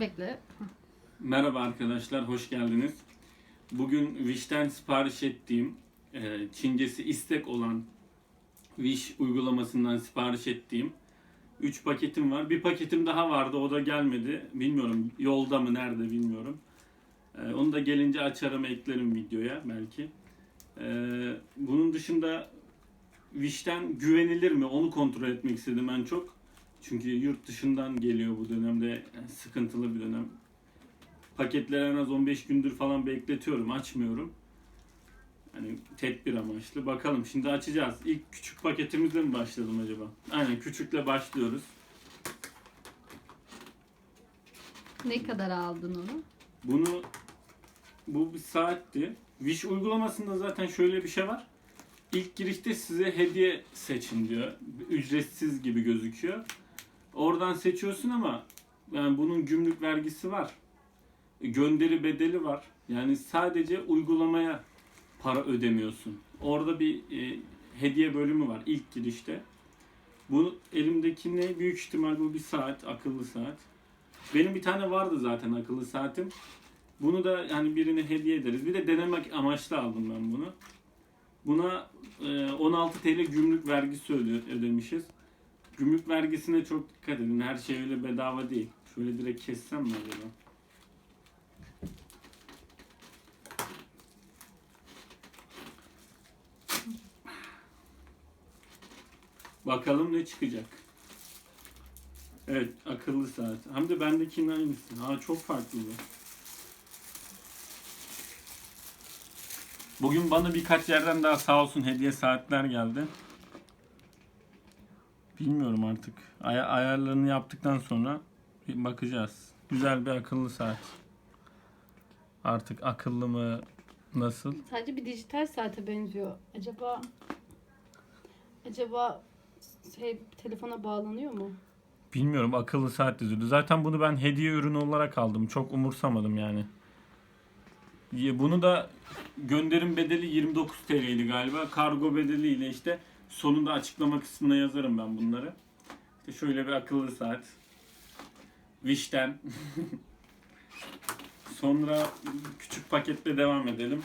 Bekle. Merhaba arkadaşlar, hoş geldiniz. Bugün Wish'ten sipariş ettiğim, e, Çincesi istek olan Wish uygulamasından sipariş ettiğim 3 paketim var. Bir paketim daha vardı, o da gelmedi. Bilmiyorum, yolda mı, nerede bilmiyorum. E, Onu da gelince açarım, eklerim videoya belki. E, Bunun dışında Wish'ten güvenilir mi, onu kontrol etmek istedim en çok. Çünkü yurt dışından geliyor bu dönemde, sıkıntılı bir dönem paketleri en az 15 gündür falan bekletiyorum. Açmıyorum. Hani tedbir amaçlı. Bakalım şimdi açacağız. İlk küçük paketimizle mi başlayalım acaba? Aynen küçükle başlıyoruz. Ne kadar aldın onu? Bunu bu bir saatti. Wish uygulamasında zaten şöyle bir şey var. İlk girişte size hediye seçin diyor. Ücretsiz gibi gözüküyor. Oradan seçiyorsun ama yani bunun gümrük vergisi var. Gönderi bedeli var. Yani sadece uygulamaya para ödemiyorsun. Orada bir e, hediye bölümü var ilk girişte. Bu elimdeki ne? Büyük ihtimal bu bir saat, akıllı saat. Benim bir tane vardı zaten akıllı saatim. Bunu da yani birine hediye ederiz. Bir de denemek amaçlı aldım ben bunu. Buna e, 16 TL gümrük vergisi ödemişiz. Gümrük vergisine çok dikkat edin. Her şey öyle bedava değil. Şöyle direkt kessem mi acaba? Bakalım ne çıkacak. Evet, akıllı saat. Hem de bendekinin aynısı. Aa çok farklı bu. Bugün bana birkaç yerden daha sağ olsun hediye saatler geldi. Bilmiyorum artık. Ay- ayarlarını yaptıktan sonra bir bakacağız. Güzel bir akıllı saat. Artık akıllı mı nasıl? Sadece bir dijital saate benziyor. Acaba acaba şey telefona bağlanıyor mu? Bilmiyorum akıllı saat yazıyordu. Zaten bunu ben hediye ürünü olarak aldım. Çok umursamadım yani. Ya Bunu da gönderim bedeli 29 TL'ydi galiba. Kargo bedeliyle işte sonunda açıklama kısmına yazarım ben bunları. İşte şöyle bir akıllı saat. Wish'ten. Sonra küçük paketle devam edelim.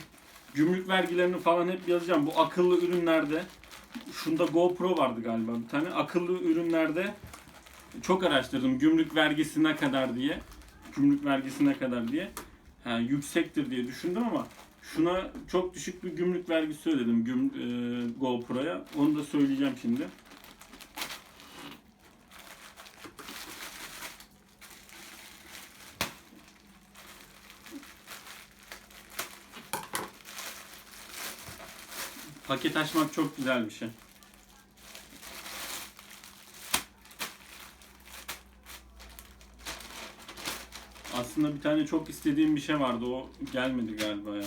Gümrük vergilerini falan hep yazacağım. Bu akıllı ürünlerde şunda GoPro vardı galiba bir tane. Akıllı ürünlerde çok araştırdım gümrük vergisi ne kadar diye. Gümrük vergisi ne kadar diye. Ha, yüksektir diye düşündüm ama şuna çok düşük bir gümrük vergisi ödedim güm, e, GoPro'ya. Onu da söyleyeceğim şimdi. Paket açmak çok güzel bir şey. Aslında bir tane çok istediğim bir şey vardı. O gelmedi galiba ya.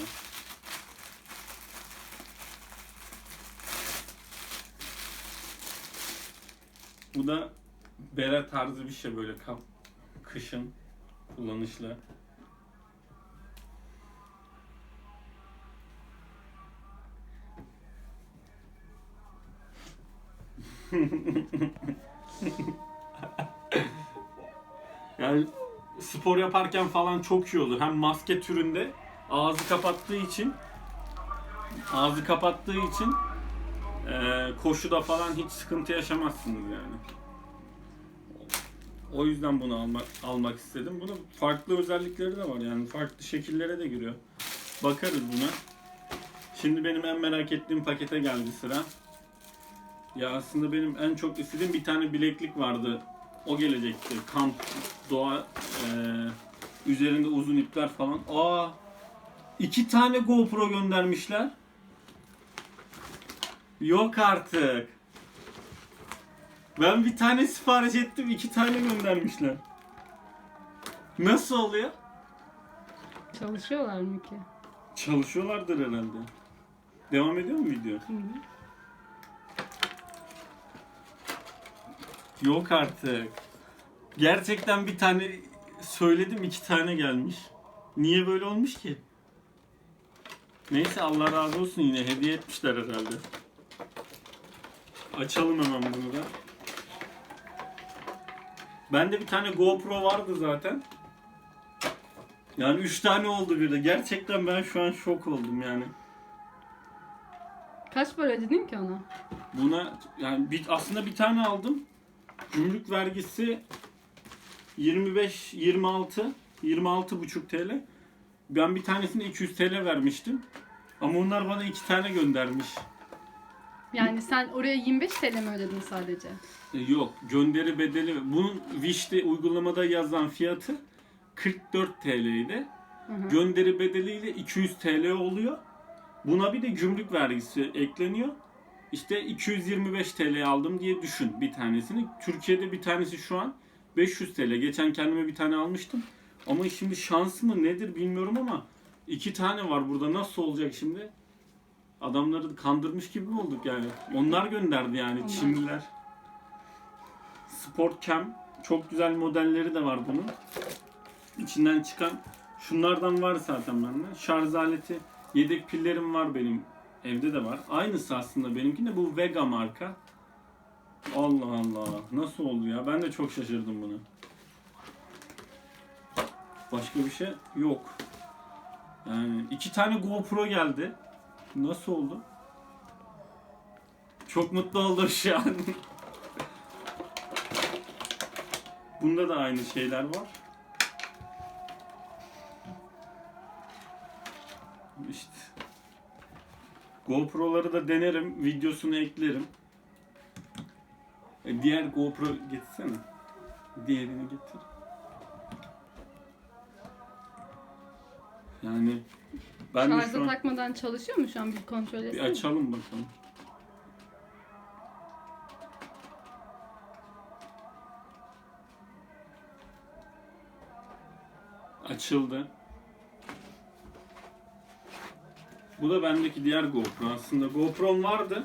Bu bere tarzı bir şey böyle kap kışın kullanışlı. Yani spor yaparken falan çok iyi olur. Hem maske türünde ağzı kapattığı için ağzı kapattığı için eee koşuda falan hiç sıkıntı yaşamazsınız yani. O yüzden bunu almak almak istedim. Bunun farklı özellikleri de var yani farklı şekillere de giriyor. Bakarız buna. Şimdi benim en merak ettiğim pakete geldi sıra. Ya aslında benim en çok istediğim bir tane bileklik vardı. O gelecekti. Kamp, doğa, eee, üzerinde uzun ipler falan. Aa, iki tane GoPro göndermişler. Yok artık. Ben bir tane sipariş ettim, iki tane göndermişler. Nasıl oluyor? Çalışıyorlar mı ki? Çalışıyorlardır herhalde. Devam ediyor mu video? Yok artık. Gerçekten bir tane söyledim iki tane gelmiş. Niye böyle olmuş ki? Neyse Allah razı olsun yine hediye etmişler herhalde. Açalım hemen bunu da. Bende bir tane GoPro vardı zaten. Yani 3 tane oldu bir de. Gerçekten ben şu an şok oldum yani. Kaç para ödedin ki ona? Buna yani bir, aslında bir tane aldım. Gümrük vergisi 25 26 26 buçuk TL. Ben bir tanesine 200 TL vermiştim. Ama onlar bana iki tane göndermiş. Yani sen oraya 25 TL mi ödedin sadece? E, Yok, gönderi bedeli. Bunun Wish'te uygulamada yazan fiyatı 44 TL'ydi. Gönderi bedeliyle 200 TL oluyor. Buna bir de gümrük vergisi ekleniyor. İşte 225 TL aldım diye düşün bir tanesini. Türkiye'de bir tanesi şu an 500 TL. Geçen kendime bir tane almıştım. Ama şimdi şans mı nedir bilmiyorum ama iki tane var burada. Nasıl olacak şimdi? Adamları kandırmış gibi mi olduk yani? Onlar gönderdi yani Onlar. Çinliler. Sport Cam çok güzel modelleri de var bunun. İçinden çıkan şunlardan var zaten bende. Şarj aleti, yedek pillerim var benim. Evde de var. Aynısı aslında benimki de bu Vega marka. Allah Allah. Nasıl oldu ya? Ben de çok şaşırdım bunu. Başka bir şey yok. Yani iki tane GoPro geldi. Nasıl oldu? Çok mutlu oldum şu an. Bunda da aynı şeyler var. İşte. GoPro'ları da denerim. Videosunu eklerim. E, diğer GoPro getirsene. Diğerini getir. Yani ben de şu an takmadan çalışıyor mu şu an bir kontrol bir etsene. açalım bakalım. Açıldı. Bu da bendeki diğer GoPro. Aslında GoPro'm vardı.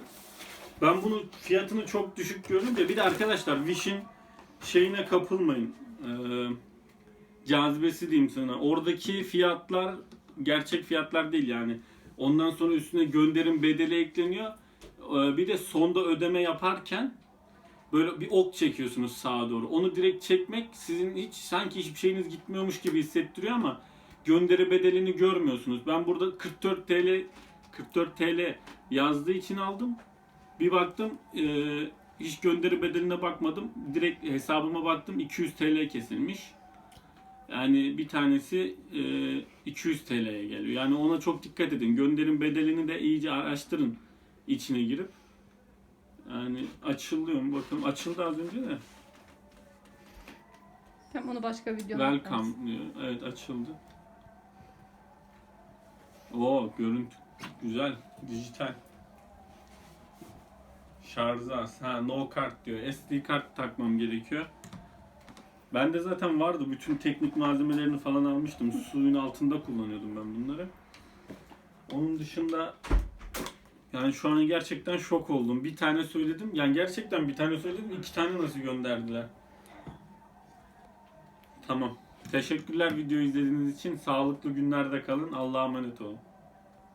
Ben bunu fiyatını çok düşük görünce bir de arkadaşlar Wish'in şeyine kapılmayın. Ee, cazibesi diyeyim sana. Oradaki fiyatlar gerçek fiyatlar değil yani. Ondan sonra üstüne gönderim bedeli ekleniyor. Ee, bir de sonda ödeme yaparken böyle bir ok çekiyorsunuz sağa doğru. Onu direkt çekmek sizin hiç sanki hiçbir şeyiniz gitmiyormuş gibi hissettiriyor ama gönderi bedelini görmüyorsunuz. Ben burada 44 TL 44 TL yazdığı için aldım. Bir baktım e, hiç gönderi bedeline bakmadım. Direkt hesabıma baktım 200 TL kesilmiş. Yani bir tanesi e, 200 TL'ye geliyor. Yani ona çok dikkat edin. Gönderim bedelini de iyice araştırın içine girip. Yani açılıyor mu bakalım. Açıldı az önce de. Tamam onu başka videoda Welcome diyor. Evet açıldı. Oo görüntü güzel. Dijital. Şarjı az. Ha no kart diyor. SD kart takmam gerekiyor. Ben de zaten vardı. Bütün teknik malzemelerini falan almıştım. Suyun altında kullanıyordum ben bunları. Onun dışında yani şu an gerçekten şok oldum. Bir tane söyledim. Yani gerçekten bir tane söyledim. iki tane nasıl gönderdiler? Tamam. Teşekkürler video izlediğiniz için. Sağlıklı günlerde kalın. Allah'a emanet olun.